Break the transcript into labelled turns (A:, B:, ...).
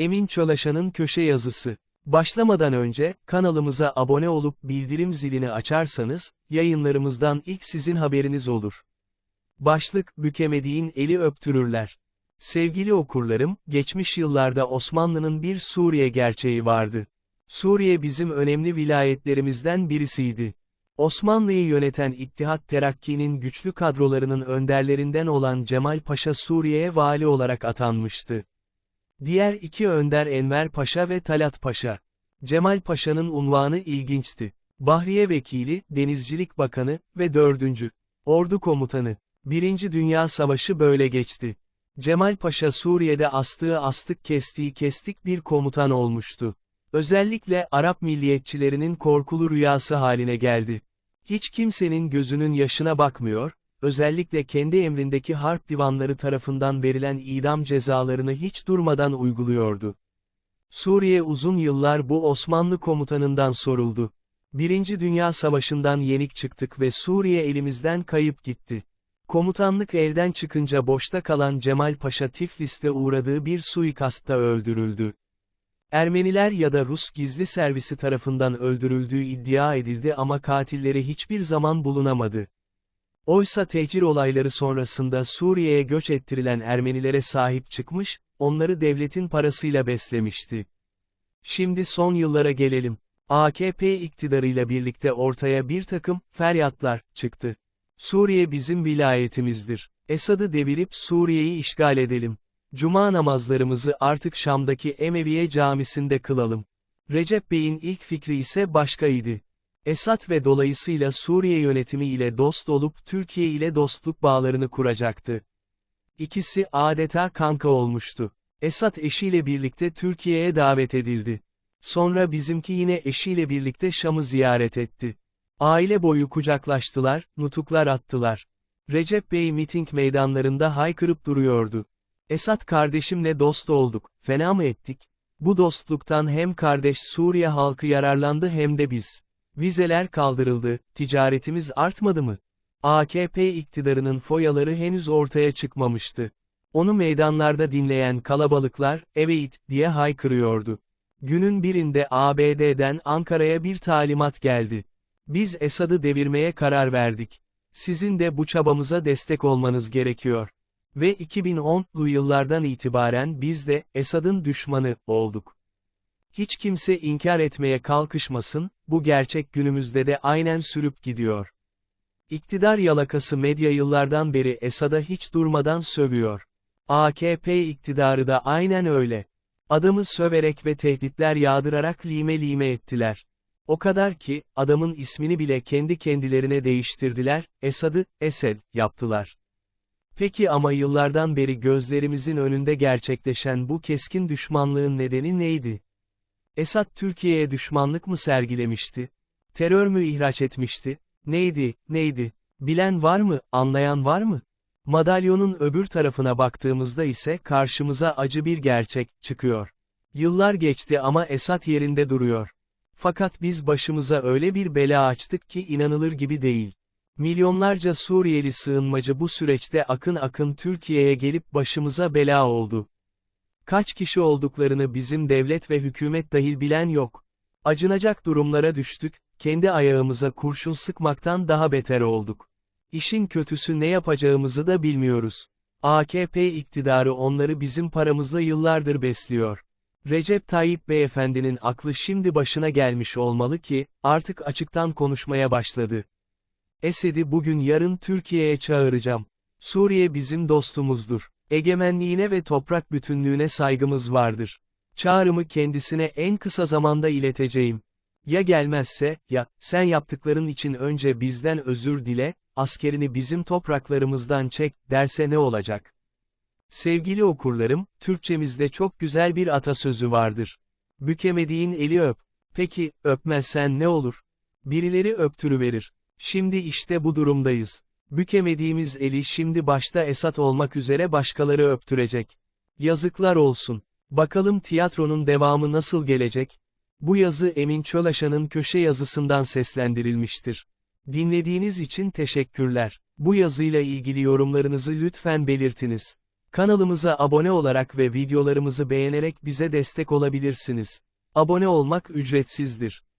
A: Emin Çolaşan'ın köşe yazısı. Başlamadan önce, kanalımıza abone olup bildirim zilini açarsanız, yayınlarımızdan ilk sizin haberiniz olur. Başlık, bükemediğin eli öptürürler. Sevgili okurlarım, geçmiş yıllarda Osmanlı'nın bir Suriye gerçeği vardı. Suriye bizim önemli vilayetlerimizden birisiydi. Osmanlı'yı yöneten İttihat Terakki'nin güçlü kadrolarının önderlerinden olan Cemal Paşa Suriye'ye vali olarak atanmıştı. Diğer iki önder Enver Paşa ve Talat Paşa. Cemal Paşa'nın unvanı ilginçti. Bahriye Vekili, Denizcilik Bakanı ve 4. Ordu Komutanı. Birinci Dünya Savaşı böyle geçti. Cemal Paşa Suriye'de astığı astık kestiği kestik bir komutan olmuştu. Özellikle Arap milliyetçilerinin korkulu rüyası haline geldi. Hiç kimsenin gözünün yaşına bakmıyor, özellikle kendi emrindeki harp divanları tarafından verilen idam cezalarını hiç durmadan uyguluyordu. Suriye uzun yıllar bu Osmanlı komutanından soruldu. Birinci Dünya Savaşı'ndan yenik çıktık ve Suriye elimizden kayıp gitti. Komutanlık elden çıkınca boşta kalan Cemal Paşa Tiflis'te uğradığı bir suikastta öldürüldü. Ermeniler ya da Rus gizli servisi tarafından öldürüldüğü iddia edildi ama katilleri hiçbir zaman bulunamadı. Oysa tehcir olayları sonrasında Suriye'ye göç ettirilen Ermenilere sahip çıkmış, onları devletin parasıyla beslemişti. Şimdi son yıllara gelelim. AKP iktidarıyla birlikte ortaya bir takım feryatlar çıktı. Suriye bizim vilayetimizdir. Esad'ı devirip Suriye'yi işgal edelim. Cuma namazlarımızı artık Şam'daki Emeviye camisinde kılalım. Recep Bey'in ilk fikri ise başkaydı. Esad ve dolayısıyla Suriye yönetimi ile dost olup Türkiye ile dostluk bağlarını kuracaktı. İkisi adeta kanka olmuştu. Esad eşiyle birlikte Türkiye'ye davet edildi. Sonra bizimki yine eşiyle birlikte Şam'ı ziyaret etti. Aile boyu kucaklaştılar, nutuklar attılar. Recep Bey miting meydanlarında haykırıp duruyordu. Esat kardeşimle dost olduk, fena mı ettik? Bu dostluktan hem kardeş Suriye halkı yararlandı hem de biz. Vizeler kaldırıldı, ticaretimiz artmadı mı? AKP iktidarının foyaları henüz ortaya çıkmamıştı. Onu meydanlarda dinleyen kalabalıklar, evet, diye haykırıyordu. Günün birinde ABD'den Ankara'ya bir talimat geldi. Biz Esad'ı devirmeye karar verdik. Sizin de bu çabamıza destek olmanız gerekiyor. Ve 2010'lu yıllardan itibaren biz de Esad'ın düşmanı olduk. Hiç kimse inkar etmeye kalkışmasın, bu gerçek günümüzde de aynen sürüp gidiyor. İktidar yalakası medya yıllardan beri Esad'a hiç durmadan sövüyor. AKP iktidarı da aynen öyle. Adamı söverek ve tehditler yağdırarak lime lime ettiler. O kadar ki, adamın ismini bile kendi kendilerine değiştirdiler, Esad'ı, Esed, yaptılar. Peki ama yıllardan beri gözlerimizin önünde gerçekleşen bu keskin düşmanlığın nedeni neydi? Esad Türkiye'ye düşmanlık mı sergilemişti? Terör mü ihraç etmişti? Neydi, neydi? Bilen var mı, anlayan var mı? Madalyonun öbür tarafına baktığımızda ise karşımıza acı bir gerçek çıkıyor. Yıllar geçti ama Esad yerinde duruyor. Fakat biz başımıza öyle bir bela açtık ki inanılır gibi değil. Milyonlarca Suriyeli sığınmacı bu süreçte akın akın Türkiye'ye gelip başımıza bela oldu. Kaç kişi olduklarını bizim devlet ve hükümet dahil bilen yok. Acınacak durumlara düştük, kendi ayağımıza kurşun sıkmaktan daha beter olduk. İşin kötüsü ne yapacağımızı da bilmiyoruz. AKP iktidarı onları bizim paramızla yıllardır besliyor. Recep Tayyip Beyefendinin aklı şimdi başına gelmiş olmalı ki, artık açıktan konuşmaya başladı. Esed'i bugün yarın Türkiye'ye çağıracağım. Suriye bizim dostumuzdur. Egemenliğine ve toprak bütünlüğüne saygımız vardır. Çağrımı kendisine en kısa zamanda ileteceğim. Ya gelmezse, ya, sen yaptıkların için önce bizden özür dile, askerini bizim topraklarımızdan çek, derse ne olacak? Sevgili okurlarım, Türkçemizde çok güzel bir atasözü vardır. Bükemediğin eli öp. Peki, öpmezsen ne olur? Birileri öptürüverir. Şimdi işte bu durumdayız. Bükemediğimiz eli şimdi başta Esat olmak üzere başkaları öptürecek. Yazıklar olsun. Bakalım tiyatronun devamı nasıl gelecek? Bu yazı Emin Çolaşan'ın köşe yazısından seslendirilmiştir. Dinlediğiniz için teşekkürler. Bu yazıyla ilgili yorumlarınızı lütfen belirtiniz. Kanalımıza abone olarak ve videolarımızı beğenerek bize destek olabilirsiniz. Abone olmak ücretsizdir.